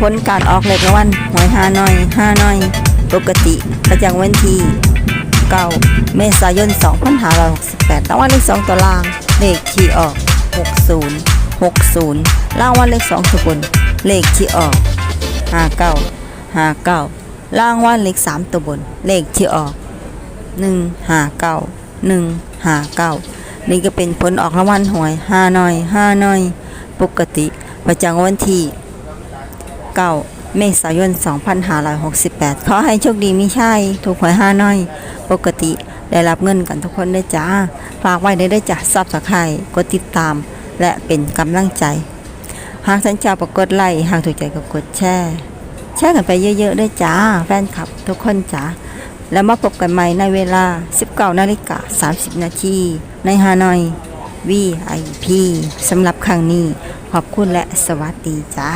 ผลการออกเลขรางวัลหวยฮานอยฮานอย ปกติประจำวันที่9เมษายน 2568รางวัลเลข2ตัวล่าง เลขที่ออก 60 60รางวัลเลข2ตัวบน เลขที่ออก 59 59รางวัลเลข3ตัวบน เลขที่ออก 159 159 นี่ก็เป็นผลออกรางวัลหวยฮานอยฮานอย ปกติประจำวันที่ 9 เมษายน 2568 ขอให้โชคดีไม่ใช่ ถูกหวยห้าน้อย ปกติได้รับเงินกันทุกคนได้จ้า ฝากไว้ได้ได้จ้ะซับสไครกดติดตาม และเป็นกำลังใจ หากท่านชาวประกดไลค์หากถูกใจก็กดแชร์แชร์กันไปเยอะๆได้จ้า แฟนคลับทุกคนจ้าแล้วมาพบกันใหม่ในเวลา 19นาฬิกา30 นาทีในฮานอย VIP สำหรับครั้งนี้ ขอบคุณและสวัสดีจ้า